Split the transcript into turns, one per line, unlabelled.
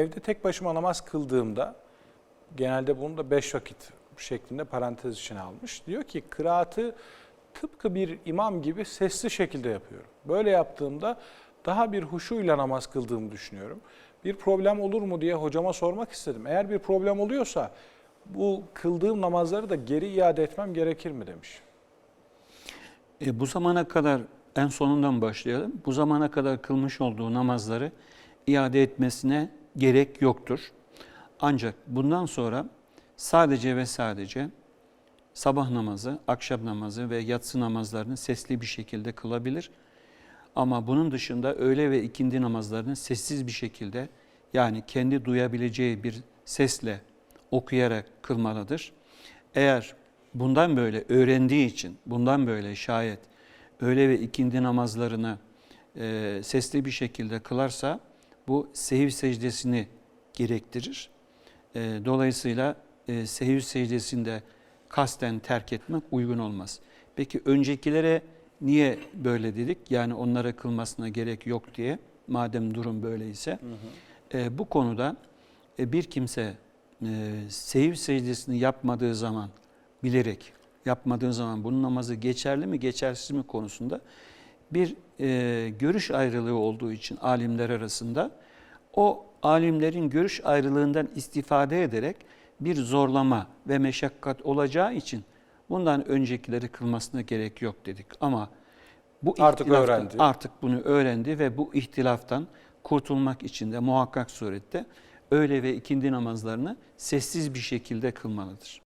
evde tek başıma namaz kıldığımda genelde bunu da beş vakit şeklinde parantez içine almış. Diyor ki kıraatı tıpkı bir imam gibi sesli şekilde yapıyorum. Böyle yaptığımda daha bir huşuyla namaz kıldığımı düşünüyorum. Bir problem olur mu diye hocama sormak istedim. Eğer bir problem oluyorsa bu kıldığım namazları da geri iade etmem gerekir mi demiş.
E, bu zamana kadar en sonundan başlayalım. Bu zamana kadar kılmış olduğu namazları iade etmesine gerek yoktur. Ancak bundan sonra sadece ve sadece sabah namazı, akşam namazı ve yatsı namazlarını sesli bir şekilde kılabilir. Ama bunun dışında öğle ve ikindi namazlarını sessiz bir şekilde yani kendi duyabileceği bir sesle okuyarak kılmalıdır. Eğer bundan böyle öğrendiği için, bundan böyle şayet öğle ve ikindi namazlarını e, sesli bir şekilde kılarsa bu sehiv secdesini gerektirir. E, dolayısıyla e, sehiv secdesinde kasten terk etmek uygun olmaz. Peki öncekilere niye böyle dedik? Yani onlara kılmasına gerek yok diye madem durum böyleyse. E, bu konuda e, bir kimse e, sehiv secdesini yapmadığı zaman bilerek yapmadığı zaman bunun namazı geçerli mi geçersiz mi konusunda bir e, görüş ayrılığı olduğu için alimler arasında o alimlerin görüş ayrılığından istifade ederek bir zorlama ve meşakkat olacağı için bundan öncekileri kılmasına gerek yok dedik. Ama bu
Artık öğrendi.
Artık bunu öğrendi ve bu ihtilaftan kurtulmak için de muhakkak surette öğle ve ikindi namazlarını sessiz bir şekilde kılmalıdır.